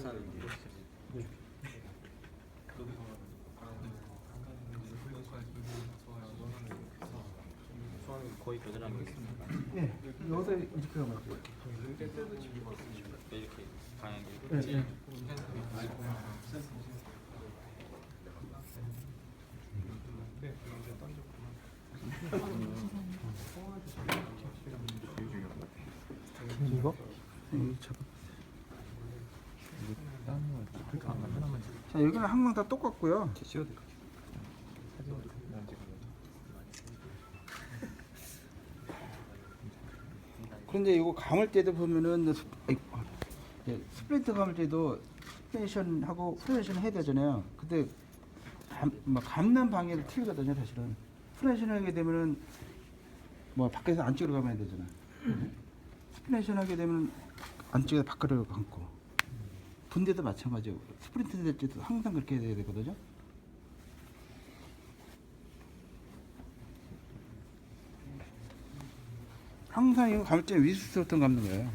사는 게 수학이 거의 겨드랑이 있습니다. 예, 여기서 이렇게 가면 돼요. 이렇게 방향이. 예, 예. 이거? 이 잡아. 자 여기는 항상 다 똑같고요. 그런데 이거 감을 때도 보면은 아, 예, 스플린트 감을 때도 스펜션하고 프레션 해야 되잖아요. 근데 감, 뭐 감는 방향이 틀리거든요, 사실은. 프레션 하게 되면은 뭐 밖에서 안쪽으로 감아야 되잖아. 스프레션 하게 되면 안쪽에 밖으로 감고. 분대도 마찬가지고 스프린트 될 때도 항상 그렇게 해야 되거든요. 항상 이거 감을 때 위스부터 감는 거예요.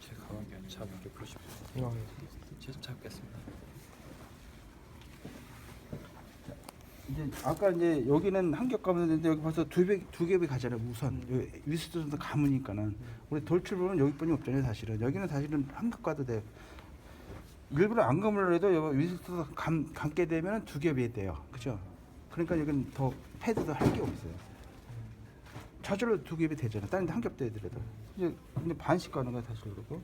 제 가방이 안 잡게 보십시오. 제가 잡겠습니다. 이제 아까 이제 여기는 한겹 감았는데 여기 벌써 두배두 겹이 가잖아요. 우선 위스부터 감으니까는 우리 돌출 부분 여기뿐이 없잖아요. 사실은 여기는 사실은 한겹 가도 돼. 일부러 안 감으려 해도 여기 위스부터 감 감게 되면 두 겹이 돼요. 그죠? 그러니까 여기는 더 패드도 할 게 없어요. 저절로 두 겹이 되잖아. 다른 데한겹 되더라도. 이제 반씩 가는 거야 사실 그러고.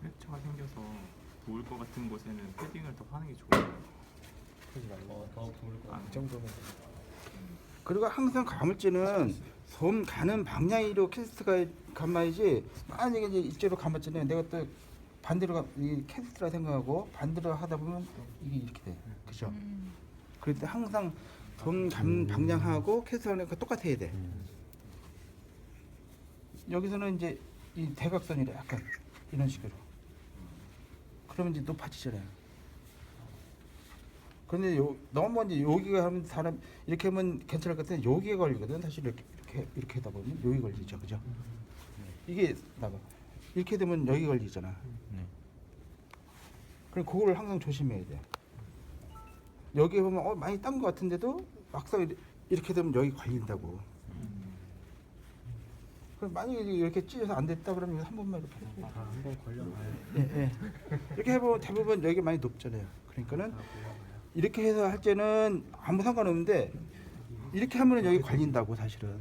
프랙처가 생겨서 부을 것 같은 곳에는 패딩을 더 하는 게 좋아요. 어, 더 부을 거. 아, 이 정도면 그리고 항상 감을지는 섬 가는 방향으로 캐스트가 감아야지 만약에 이제 이쪽으로 감았잖아요 내가 또 반대로 가, 이 캐스트라 생각하고 반대로 하다 보면 이게 이렇게 돼. 그죠? 그럴 때 항상 섬 감 방향하고 캐스트랑 똑같아야 돼. 여기서는 이제 이 대각선이래 약간. 이런 식으로 그러면 이제 높아지잖아요. 근데 요, 너무 이제 여기가 하면 사람 이렇게 하면 괜찮을 것 같은데 여기에 걸리거든. 사실 이렇게 이렇게 이렇게 하다 보면 여기 걸리죠. 그죠? 이게 나봐 이렇게 되면 여기 걸리잖아. 네. 그럼 그걸 항상 조심해야 돼. 여기 보면 어 많이 딴 것 같은데도 막상 이렇- 이렇게 되면 여기 걸린다고 그럼 만약에 이렇게 찢어서 안 됐다 그러면 한 번만 이렇게 해보고 한번 걸려봐야 예, 예. 이렇게 해보면 대부분 여기 많이 높잖아요. 그러니까는 이렇게 해서 할 때는 아무 상관없는데 이렇게 하면은 여기 걸린다고 사실은.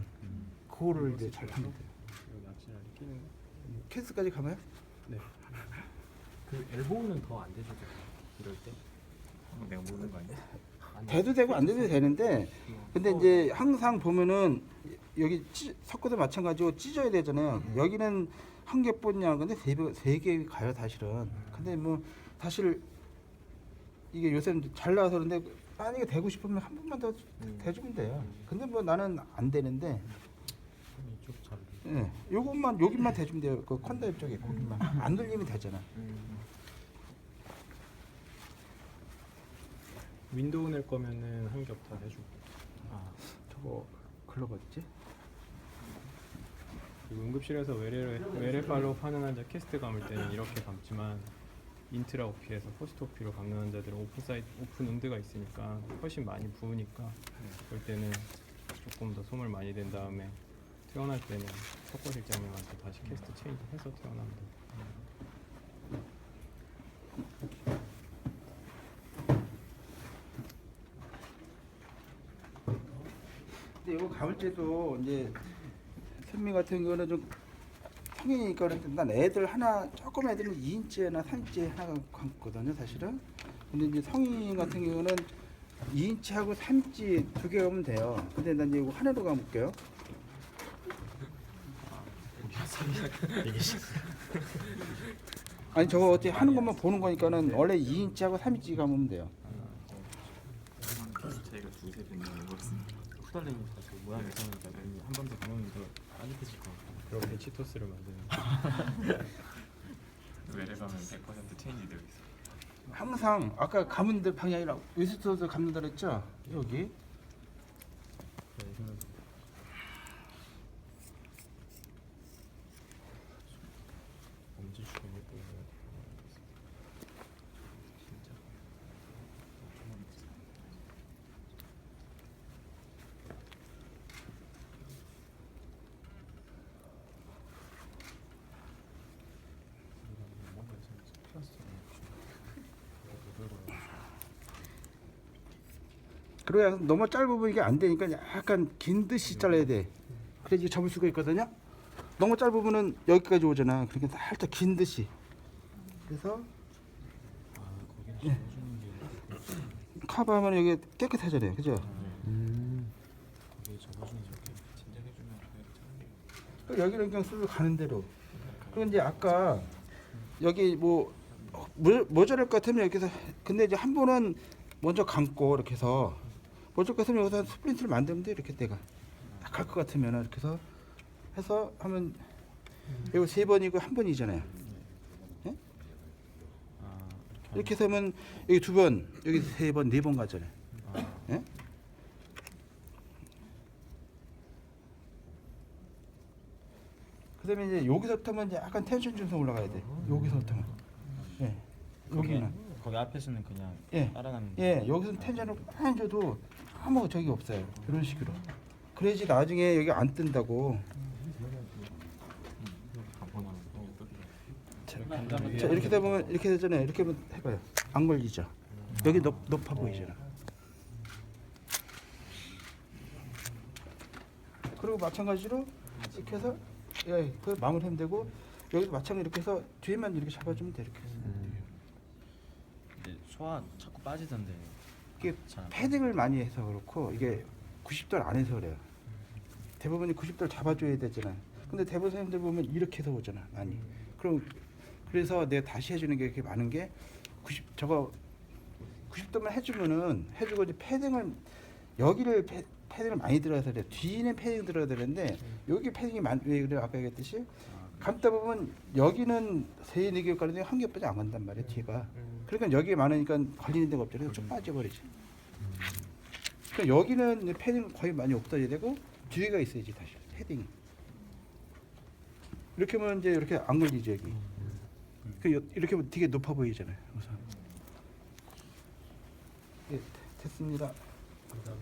그거를 이제 잘 하면 돼요. 여기 앞치를 끼는 캐스까지 가면 네. 그 엘보우는 더 안 되죠 이럴 때. 어, 내가 모르는 거 아니야? 안 돼도 되고 안 돼도 되는데 근데 이제 항상 보면은 여기 찌, 섞어도 마찬가지고 찢어야 되잖아요. 여기는 한 개뿐이야. 근데 세개 가요 사실은. 근데 뭐 사실 이게 요새는 잘 나와서 그런데 만약에 되고 싶으면 한 번만 더 대주면 돼요. 근데 뭐 나는 안 되는데 이쪽 잘. 예, 요것만 여기만 대주면 돼요. 그 컨다입 쪽에 거기만 안 들리면 되잖아. 윈도우 낼 거면은 한 겹 다 해주고. 아 저거 글러브 어딨지? 그리고 응급실에서 외래 외래 팔로우 하는 환자 캐스트 감을 때는 이렇게 감지만 인트라 오피에서 포스트 오피로 감는 환자들은 오픈 사이 오픈 운드가 있으니까 훨씬 많이 부으니까 그럴 때는 조금 더 솜을 많이 댄 다음에 퇴원할 때는 석고 실장님한테 다시 캐스트 체인지 해서 돼요. 근데 이거 때도 이제 선미 같은 경우는 좀 성인이니까 그런데 난 애들 하나 조금 애들은 2인치나 3인치 하나 감거든요 사실은. 근데 이제 성인 같은 경우는 2인치하고 3인치 두개 감으면 돼요. 근데 난 이제 이거 하나로 감을게요. 아니 저거 어떻게 하는 것만 보는 거니까는 원래 2인치하고 3인치 감으면 돼요. 제 차이가 두세 배는 알고 있습니다. 후달리면 다시 모양이 이상하니까 한 번더 감으면 더 따뜻해질 것 같아요. 그렇게 치토스를 만드는 외래 가면 100% 체인지 되어 있어요. 항상 아까 데 방향이랑 위스트도 감는다 그랬죠? 여기 네, 주변에 보이는 진짜. 뭔가 이상해서 플라스틱 그래야 너무 짧으면 이게 안 되니까 약간 긴 듯이 잘라야 돼. 그래야지 접을 수가 있거든요. 너무 짧으면은 여기까지 오잖아. 그러니까 살짝 긴 듯이. 그래서 접어주는 게 커버하면 여기 깨끗하잖아요. 그죠? 그 여기는 그냥 슬슬 가는 대로. 그리고 이제 아까 여기 뭐 모- 모자랄 것 같으면 여기서 근데 이제 한 번은 먼저 감고 이렇게 해서 것 같으면 여기서 스프린트를 만들면 돼 이렇게 내가 딱할것 같으면 이렇게 해서 해서 하면 이거 세 번이고 한 번이잖아요. 아 이렇게 해서 하면 여기 두 번, 여기 세 번, 네 번 가잖아요. 아, 예? 그다음에 이제 여기서부터만 이제 약간 텐션 중성 올라가야 돼. 여기서부터만. 예. 여기는. 거기 앞에서는 그냥 예. 따라가는 예, 여기서 텐션을 많이 줘도 아무 적이 없어요. 이런 식으로. 그래야지 나중에 여기 안 뜬다고. 자, 자 이렇게 되면 이렇게 되잖아요. 이렇게 한번 해봐요. 안 걸리죠. 여기 높, 높아 보이잖아. 그리고 마찬가지로 이렇게 해서 예, 그 마무리하면 되고 여기도 마찬가지 이렇게 해서 뒤에만 이렇게 잡아주면 돼 이렇게. 해서. 근데 소화 자꾸 빠지던데 이게 패딩을 많이 해서 그렇고 이게 90도를 안 해서 그래요. 대부분이 90도를 잡아줘야 되잖아. 근데 대부분 사람들 보면 이렇게 해서 오잖아 많이. 그럼 그래서 내가 다시 해주는 게 이렇게 많은 게 90 저거 90도만 해주면은 해주고 이제 패딩을 여기를 패, 패딩을 많이 들어서 그래. 뒤는 패딩 들어야 되는데 여기 패딩이 많. 왜 그래 아까 얘기했듯이 감다 보면 여기는 개 가는데 한 개밖에 안 간단 말이야 뒤가. 그러니까 여기에 많으니까 걸리는 데가 없잖아요. 쭉 빠져버리지. 그러니까 여기는 패딩 거의 많이 없어져야 되고 뒤에가 있어야지 다시 패딩이. 이렇게 하면 이제 이렇게 안 걸리죠 여기. 그 여- 이렇게 하면 되게 높아 보이잖아요. 우선. 예, 됐습니다. 감사합니다.